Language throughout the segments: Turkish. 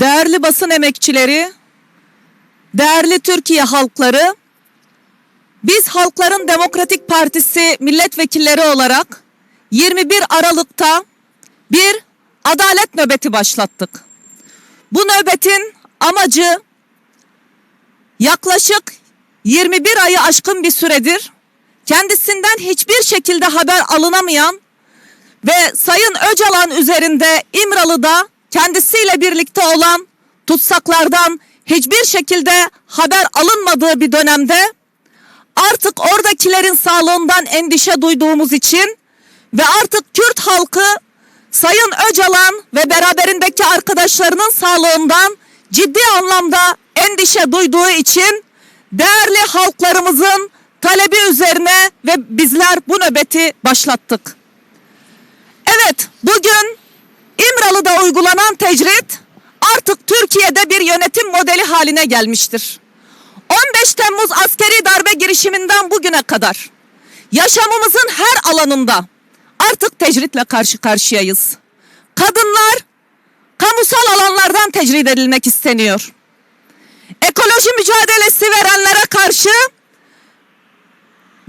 değerli basın emekçileri, değerli Türkiye halkları, biz Halkların Demokratik Partisi milletvekilleri olarak 21 Aralık'ta bir adalet nöbeti başlattık. Bu nöbetin amacı yaklaşık 21 ayı aşkın bir süredir kendisinden hiçbir şekilde haber alınamayan ve Sayın Öcalan üzerinde İmralı'da kendisiyle birlikte olan tutsaklardan hiçbir şekilde haber alınmadığı bir dönemde artık oradakilerin sağlığından endişe duyduğumuz için ve artık Kürt halkı Sayın Öcalan ve beraberindeki arkadaşlarının sağlığından ciddi anlamda endişe duyduğu için değerli halklarımızın talebi üzerine ve bizler bu nöbeti başlattık. Evet, bugün İmralı'da uygulanan tecrit artık Türkiye'de bir yönetim modeli haline gelmiştir. 15 Temmuz askeri darbe girişiminden bugüne kadar yaşamımızın her alanında artık tecritle karşı karşıyayız. Kadınlar kamusal alanlardan tecrit edilmek isteniyor. Ekoloji mücadelesi verenlere karşı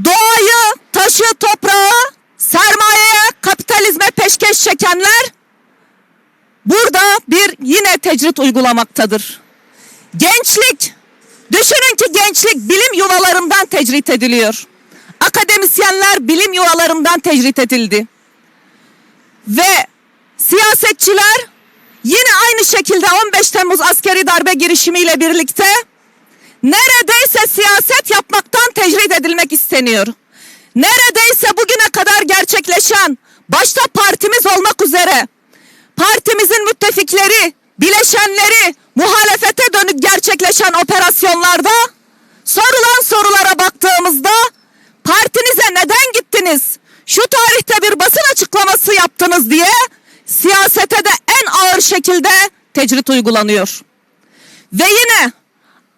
doğayı, taşı, toprağı, sermayeye, kapitalizme peşkeş çekenler burada bir yine tecrit uygulamaktadır. Gençlik, düşünün ki gençlik bilim yuvalarından tecrit ediliyor. Akademisyenler bilim yuvalarından tecrit edildi. Ve siyasetçiler yine aynı şekilde 15 Temmuz askeri darbe girişimiyle birlikte neredeyse siyaset yapmaktan tecrit edilmek isteniyor. Neredeyse bugüne kadar gerçekleşen başta partimiz olmak üzere partimizin müttefikleri, bileşenleri, muhalefete dönük gerçekleşen operasyonlarda sorulan sorulara baktığımızda partinize neden gittiniz? Şu tarihte bir basın açıklaması yaptınız diye siyasete de en ağır şekilde tecrit uygulanıyor. Ve yine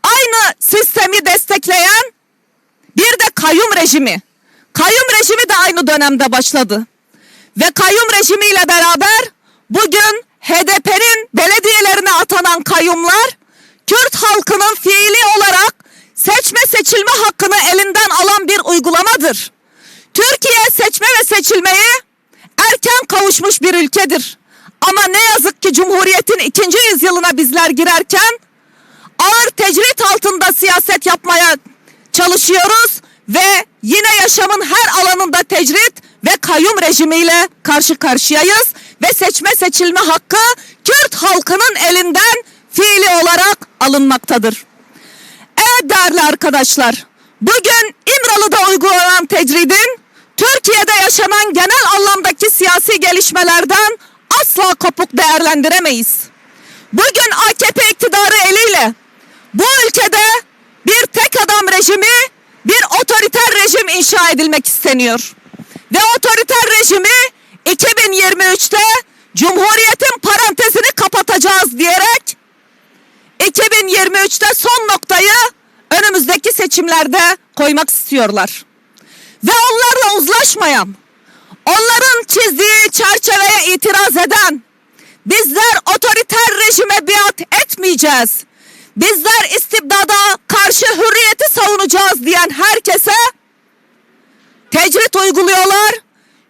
aynı sistemi destekleyen bir de kayyum rejimi. Kayyum rejimi de aynı dönemde başladı. Ve kayyum rejimiyle beraber bugün HDP'nin belediyelerine atanan kayyumlar Kürt halkının fiili olarak seçme seçilme hakkını elinden alan bir uygulamadır. Türkiye seçme ve seçilmeye erken kavuşmuş bir ülkedir. Ama ne yazık ki Cumhuriyet'in ikinci yüzyılına bizler girerken ağır tecrit altında siyaset yapmaya çalışıyoruz ve yine yaşamın her alanında tecrit ve kayyum rejimiyle karşı karşıyayız ve seçme seçilme hakkı Kürt halkının elinden fiili olarak alınmaktadır. Evet değerli arkadaşlar, bugün İmralı'da uygulanan tecridin Türkiye'de yaşanan genel anlamdaki siyasi gelişmelerden asla kopuk değerlendiremeyiz. Bugün AKP iktidarı eliyle bu ülkede bir tek adam rejimi, bir otoriter rejim inşa edilmek isteniyor. Ve otoriter rejimi 2023'te Cumhuriyet'in parantezini kapatacağız diyerek 2023'te son noktayı önümüzdeki seçimlerde koymak istiyorlar. Ve onlarla uzlaşmayan, onların çizdiği çerçeveye itiraz eden, bizler otoriter rejime biat etmeyeceğiz, bizler istibdada karşı hürriyeti savunacağız diyen herkese tecrit uyguluyorlar,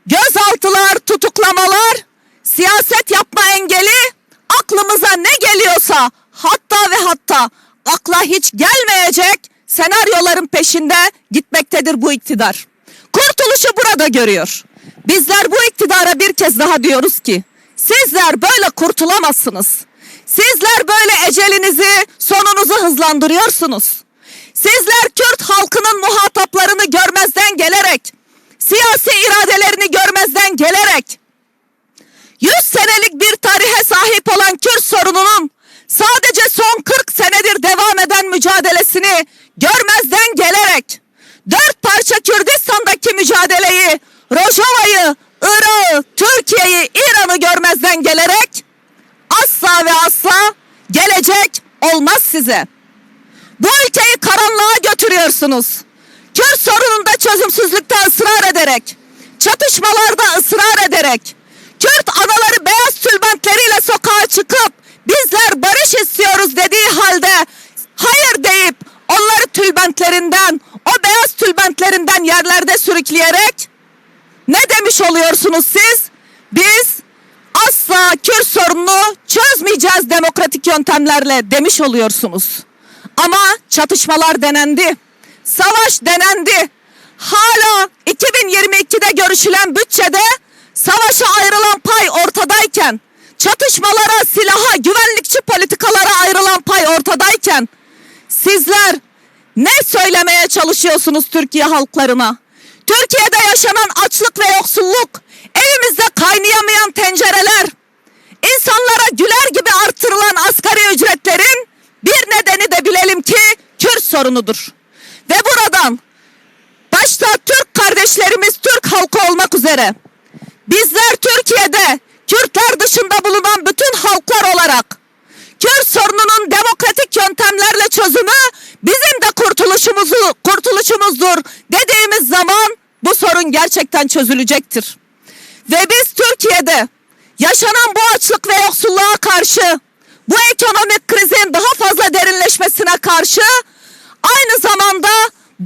gözaltılar, tutuklamalar, siyaset yapma engeli, aklımıza ne geliyorsa hatta ve hatta akla hiç gelmeyecek senaryoların peşinde gitmektedir bu iktidar. Kurtuluşu burada görüyor. Bizler bu iktidara bir kez daha diyoruz ki sizler böyle kurtulamazsınız. Sizler böyle ecelinizi, sonunuzu hızlandırıyorsunuz. Sizler Kürt halkının muhataplarını görmezden gelerek, siyasi iradelerini görmezden gelerek, 100 senelik bir tarihe sahip olan Kürt sorununun sadece son 40 senedir devam eden mücadelesini görmezden gelerek, dört parça Kürdistan'daki mücadeleyi, Rojava'yı, Irak'ı, Türkiye'yi, İran'ı görmezden gelerek asla ve asla gelecek olmaz size. Bu ülkeyi karanlığa götürüyorsunuz. Kürt sorununda çözümsüzlükte ısrar ederek, çatışmalarda ısrar ederek, Kürt anaları beyaz tülbentleriyle sokağa çıkıp bizler barış istiyoruz dediği halde hayır deyip onları tülbentlerinden, o beyaz tülbentlerinden yerlerde sürükleyerek ne demiş oluyorsunuz siz? Biz asla Kürt sorununu çözmeyeceğiz demokratik yöntemlerle demiş oluyorsunuz. Ama çatışmalar denendi. Savaş denendi. Hala 2022'de görüşülen bütçede savaşa ayrılan pay ortadayken, çatışmalara, silaha, güvenlikçi politikalara ayrılan pay ortadayken sizler ne söylemeye çalışıyorsunuz Türkiye halklarına? Türkiye'de yaşanan açlık ve yoksulluk, evimizde kaynayamayan tencereler, insanlara güler gibi artırılan asgari ücretlerin bir nedeni de bilelim ki Kürt sorunudur. Ve buradan başta Türk kardeşlerimiz Türk halkı olmak üzere bizler Türkiye'de Kürtler dışında bulunan bütün halklar olarak Kürt sorununun demokratik yöntemlerle çözümü bizim de kurtuluşumuzu kurtuluşumuzdur dediğimiz zaman bu sorun gerçekten çözülecektir. Ve biz Türkiye'de yaşanan bu açlık ve yoksulluğa karşı bu ekonomik krizin daha fazla derinleşmesine karşı aynı zamanda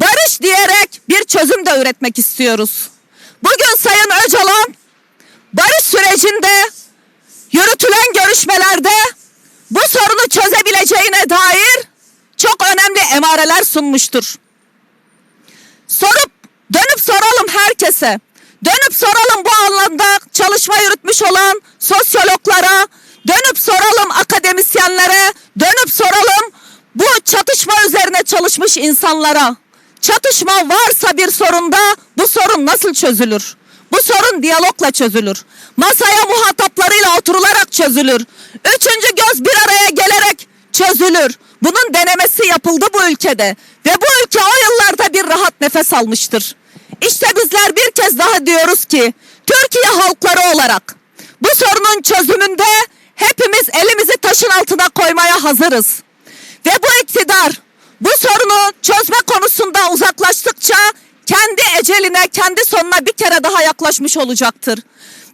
barış diyerek bir çözüm de üretmek istiyoruz. Bugün Sayın Öcalan barış sürecinde yürütülen görüşmelerde bu sorunu çözebileceğine dair çok önemli emareler sunmuştur. Sorup dönüp soralım herkese. Dönüp soralım bu alanda çalışma yürütmüş olan sosyologlara, dönüp soralım akademisyenlere, dönüp soralım bu çatışma üzerine çalışmış insanlara. Çatışma varsa bir sorunda bu sorun nasıl çözülür? Bu sorun diyalogla çözülür. Masaya muhataplarıyla oturularak çözülür. Üçüncü göz bir araya gelerek çözülür. Bunun denemesi yapıldı bu ülkede ve bu ülke o yıllarda bir rahat nefes almıştır. İşte bizler bir kez daha diyoruz ki Türkiye halkları olarak bu sorunun çözümünde hepimiz elimizi taşın altına koymaya hazırız. Ve bu iktidar bu sorunu çözme konusunda uzaklaştıkça kendi eceline, kendi sonuna bir kere daha yaklaşmış olacaktır.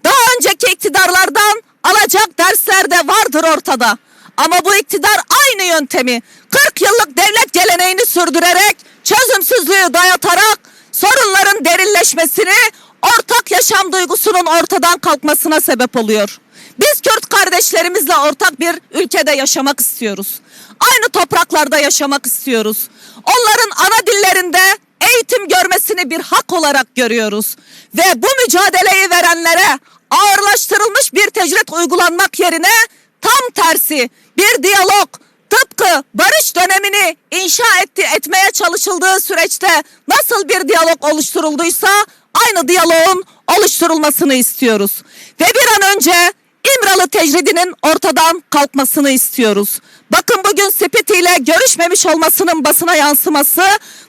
Daha önceki iktidarlardan alacak dersler de vardır ortada. Ama bu iktidar aynı yöntemi 40 yıllık devlet geleneğini sürdürerek çözümsüzlüğü dayatarak sorunların derinleşmesini ortak yaşam duygusunun ortadan kalkmasına sebep oluyor. Biz Kürt kardeşlerimizle ortak bir ülkede yaşamak istiyoruz. Aynı topraklarda yaşamak istiyoruz. Onların ana dillerinde eğitim görmesini bir hak olarak görüyoruz. Ve bu mücadeleyi verenlere ağırlaştırılmış bir tecrit uygulanmak yerine tam tersi bir diyalog tıpkı barış dönemini inşa etti, etmeye çalışıldığı süreçte nasıl bir diyalog oluşturulduysa aynı diyaloğun oluşturulmasını istiyoruz. Ve bir an önce İmralı tecridinin ortadan kalkmasını istiyoruz. Bakın bugün Spiti ile görüşmemiş olmasının basına yansıması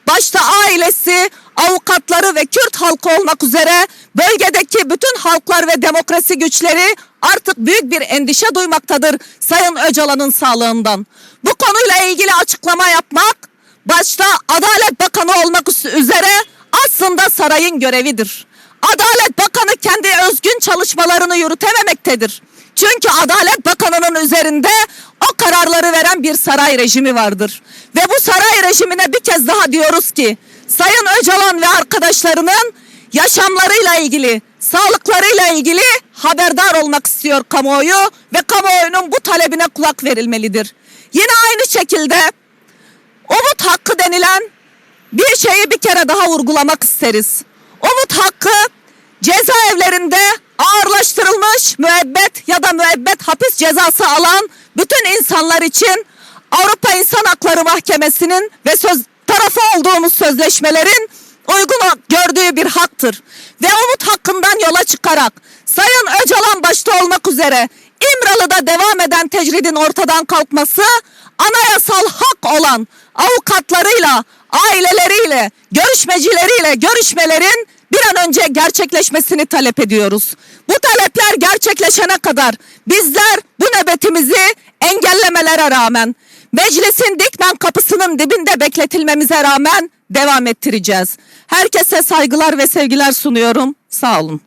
başta ailesi, avukatları ve Kürt halkı olmak üzere bölgedeki bütün halklar ve demokrasi güçleri artık büyük bir endişe duymaktadır Sayın Öcalan'ın sağlığından. Bu konuyla ilgili açıklama yapmak başta Adalet Bakanı olmak üzere aslında sarayın görevidir. Adalet Bakanı kendi özgün çalışmalarını yürütememektedir. Çünkü Adalet Bakanı'nın üzerinde o kararları veren bir saray rejimi vardır. Ve bu saray rejimine bir kez daha diyoruz ki Sayın Öcalan ve arkadaşlarının yaşamlarıyla ilgili, sağlıklarıyla ilgili haberdar olmak istiyor kamuoyu ve kamuoyunun bu talebine kulak verilmelidir. Yine aynı şekilde umut hakkı denilen bir şeyi bir kere daha vurgulamak isteriz. Umut hakkı cezaevlerinde ağırlaştırılmış müebbet ya da müebbet hapis cezası alan bütün insanlar için Avrupa İnsan Hakları Mahkemesi'nin ve söz tarafı olduğumuz sözleşmelerin uygun gördüğü bir haktır. Ve umut hakkından yola çıkarak Sayın Öcalan başta olmak üzere İmralı'da devam eden tecridin ortadan kalkması anayasal hak olan avukatlarıyla, aileleriyle, görüşmecileriyle görüşmelerin bir an önce gerçekleşmesini talep ediyoruz. Bu talepler gerçekleşene kadar bizler bu nöbetimizi engellemelere rağmen meclisin dikmen kapısının dibinde bekletilmemize rağmen devam ettireceğiz. Herkese saygılar ve sevgiler sunuyorum. Sağ olun.